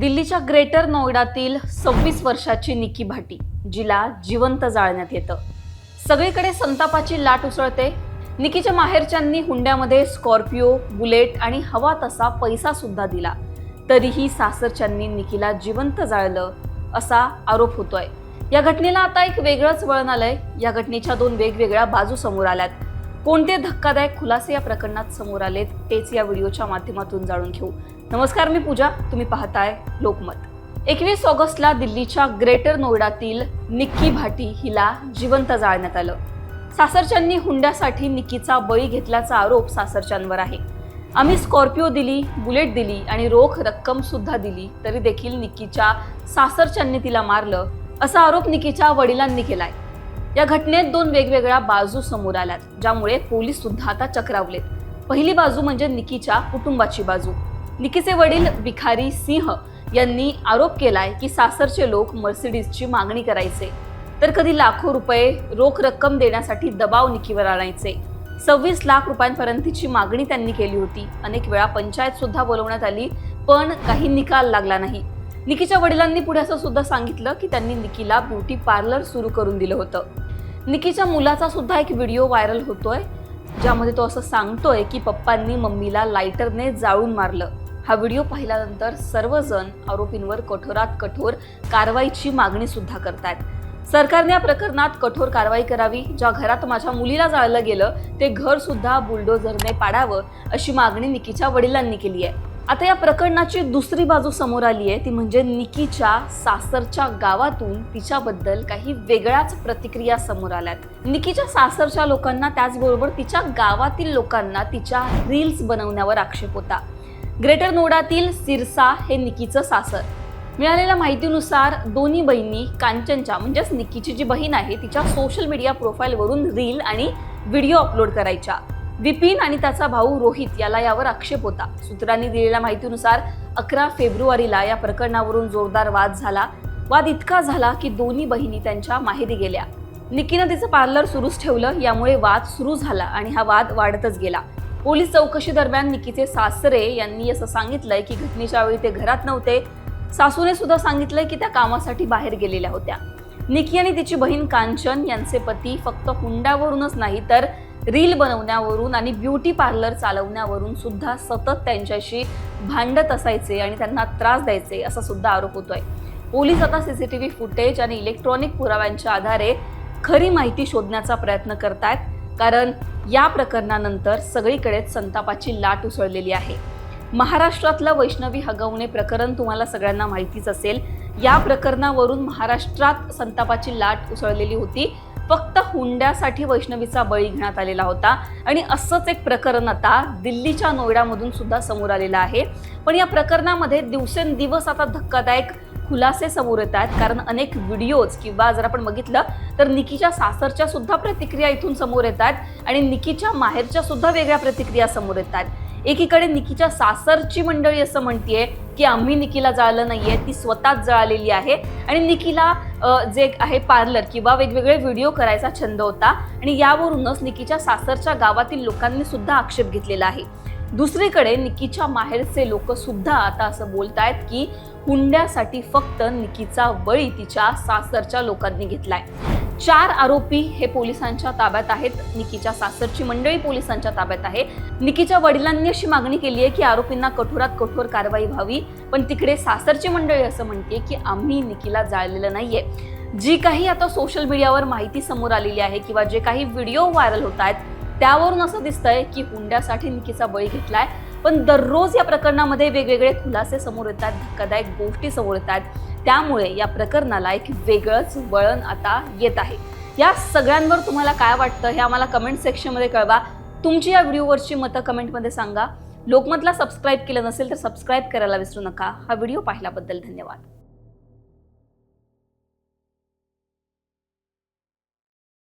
दिल्लीच्या ग्रेटर नोएडातील सव्वीस वर्षाची निकी भाटी जिला जिवंत जाळण्यात येतं. सगळीकडे संतापाची लाट उसळते. निकीच्या माहेरच्यांनी हुंड्यामध्ये स्कॉर्पिओ बुलेट आणि हवा तसा पैसा सुद्धा दिला. तरीही सासरच्यांनी निकीला जिवंत जाळलं असा आरोप होतोय. या घटनेला आता एक वेगळंच वळण आलंय. या घटनेच्या दोन वेगवेगळ्या बाजू समोर आल्यात. कोणते धक्कादायक खुलासे या प्रकरणात समोर आलेत तेच या व्हिडिओच्या माध्यमातून जाणून घेऊ. नमस्कार मी पूजा. तुम्ही पाहताय लोकमत. एकवीस ऑगस्टला दिल्लीच्या ग्रेटर नोएडातील निक्की भाटी हिला जिवंत जाळण्यात आलं. सासरच्यांनी हुंड्यासाठी निक्कीचा बळी घेतल्याचा आरोप सासरच्यांवर आहे. आम्ही स्कॉर्पिओ दिली बुलेट दिली आणि रोख रक्कम सुद्धा दिली तरी देखील निक्कीच्या सासरच्यांनी तिला मारलं असा आरोप निकीच्या वडिलांनी केलाय. या घटनेत दोन वेगवेगळ्या बाजू समोर आल्यात ज्यामुळे पोलीस सुद्धा आता चक्रावलेत. पहिली बाजू म्हणजे निकीच्या कुटुंबाची बाजू. निकीचे वडील भिखारी सिंह यांनी आरोप केलाय की सासरचे लोक मर्सिडीजची मागणी करायचे. तर कधी लाखो रुपये रोख रक्कम देण्यासाठी दबाव निकीवर आणायचे. सव्वीस लाख रुपयांपर्यंतची मागणी त्यांनी केली होती. अनेक वेळा पंचायत सुद्धा बोलवण्यात आली पण काही निकाल लागला नाही. निकीच्या वडिलांनी पुढे असं सुद्धा सांगितलं की त्यांनी निकीला ब्युटी पार्लर सुरू करून दिलं होतं. निकीच्या मुलाचा सुद्धा एक व्हिडिओ व्हायरल होतोय ज्यामध्ये तो असं सांगतोय की पप्पांनी मम्मीला लायटरने जाळून मारलं. हा व्हिडिओ पाहिल्यानंतर सर्वजण आरोपींवर कठोरात कठोर कारवाईची मागणी सुद्धा करतायत. सरकारने या प्रकरणात कठोर कारवाई करावी ज्या घरात माझ्या मुलीला जाळलं गेलं ते घर सुद्धा बुलडोझरने पाडावं अशी मागणी निकीच्या वडिलांनी केली आहे. आता या प्रकरणाची दुसरी बाजू समोर आली आहे. ती म्हणजे निकीच्या सासरच्या गावातून तिच्याबद्दल काही वेगळ्याच प्रतिक्रिया समोर आल्यात निकीच्या सासरच्या लोकांना त्याचबरोबर तिच्या गावातील लोकांना तिच्या रील्स बनवण्यावर आक्षेप होता. ग्रेटर नोडातील सिरसा हे निकीचं सासर. मिळालेल्या माहितीनुसार दोन्ही बहिणी कांचनच्या म्हणजेच निकीची जी बहीण आहे तिच्या सोशल मीडिया प्रोफाईलवरून रील आणि व्हिडिओ अपलोड करायच्या. विपिन आणि त्याचा भाऊ रोहित याला यावर आक्षेप होता. सूत्रांनी दिलेल्या माहितीनुसार अकरा फेब्रुवारीला या प्रकरणावरून जोरदार वाद झाला. वाद इतका झाला की दोन्ही बहिणी त्यांच्या माहेरी गेल्या. निकीनं तिचं पार्लर सुरूच ठेवलं यामुळे वाद सुरू झाला आणि हा वाद वाढतच गेला. पोलीस चौकशी दरम्यान निकीचे सासरे यांनी असं सांगितलंय की घटनेच्या वेळी ते घरात नव्हते. सासूने सुद्धा सांगितलंय की त्या कामासाठी बाहेर गेलेल्या होत्या. निकी आणि तिची बहीण कांचन यांचे पती फक्त हुंडावरूनच नाही तर रील बनवण्यावरून आणि ब्युटी पार्लर चालवण्यावरून सुद्धा सतत त्यांच्याशी भांडत असायचे आणि त्यांना त्रास द्यायचे असा सुद्धा आरोप होतोय. पोलीस आता सीसीटीव्ही फुटेज आणि इलेक्ट्रॉनिक पुराव्यांच्या आधारे खरी माहिती शोधण्याचा प्रयत्न करतायत कारण या प्रकरणानंतर सगळीकडेच संतापाची लाट उसळलेली आहे. महाराष्ट्रातलं वैष्णवी हगवणे प्रकरण तुम्हाला सगळ्यांना माहितीच असेल. या प्रकरणावरून महाराष्ट्रात संतापाची लाट उसळलेली होती. फक्त हुंड्यासाठी वैष्णवीचा बळी घेण्यात आलेला होता. आणि असंच एक प्रकरण आता दिल्लीच्या नोएडामधून सुद्धा समोर आलेलं आहे. पण या प्रकरणामध्ये दिवसेंदिवस आता धक्कादायक खुलासे समोर येत आहेत. कारण अनेक व्हिडिओज किंवा जर आपण बघितलं तर निकीच्या सासरच्या सुद्धा प्रतिक्रिया इथून समोर येत आहेत. आणि निकीच्या माहेरच्या सुद्धा वेगळ्या प्रतिक्रिया समोर येत आहेत. एकीकडे निकीच्या सासरची मंडळी असं म्हणतीये की आम्ही निकीला जाळलं नाहीये ती स्वतःच जळालेली आहे. आणि निकीला जे आहे पार्लर किंवा वेगवेगळे व्हिडिओ करायचा छंद होता आणि यावरूनच निकीच्या सासरच्या गावातील लोकांनी सुद्धा आक्षेप घेतलेला आहे. दुसरीकडे निकीच्या माहेरचे लोक सुद्धा आता असं बोलतायत की हुंड्यासाठी फक्त निकीचा बळी तिच्या सासरच्या लोकांनी घेतलाय. चार आरोपी हे पोलिसांच्या ताब्यात आहेत. निकीच्या सासरची मंडळी पोलिसांच्या ताब्यात आहे. निकीच्या वडिलांनी अशी मागणी केली आहे की आरोपींना कठोरात कठोर कारवाई व्हावी. पण तिकडे सासरची मंडळी असं म्हणते की आम्ही निकीला जाळलेलं नाहीये. जी काही आता सोशल मीडियावर माहिती समोर आलेली आहे किंवा जे काही व्हिडिओ व्हायरल होत आहेत त्यावरून असं दिसतंय की हुंड्यासाठी निकीचा बळी घेतलाय. पण दररोज या प्रकरणामध्ये वेगवेगळे खुलासे समोर येतात धक्कादायक गोष्टी समोर येतात. त्यामुळे या प्रकरणाला एक वेगळंच वळण आता येत आहे. या सगळ्यांवर तुम्हाला काय वाटतं हे आम्हाला कमेंट सेक्शनमध्ये कळवा. तुमची या व्हिडिओवरची मतं कमेंटमध्ये सांगा. लोकमतला सबस्क्राईब केलं नसेल तर सबस्क्राईब करायला विसरू नका. हा व्हिडिओ पाहिल्याबद्दल धन्यवाद.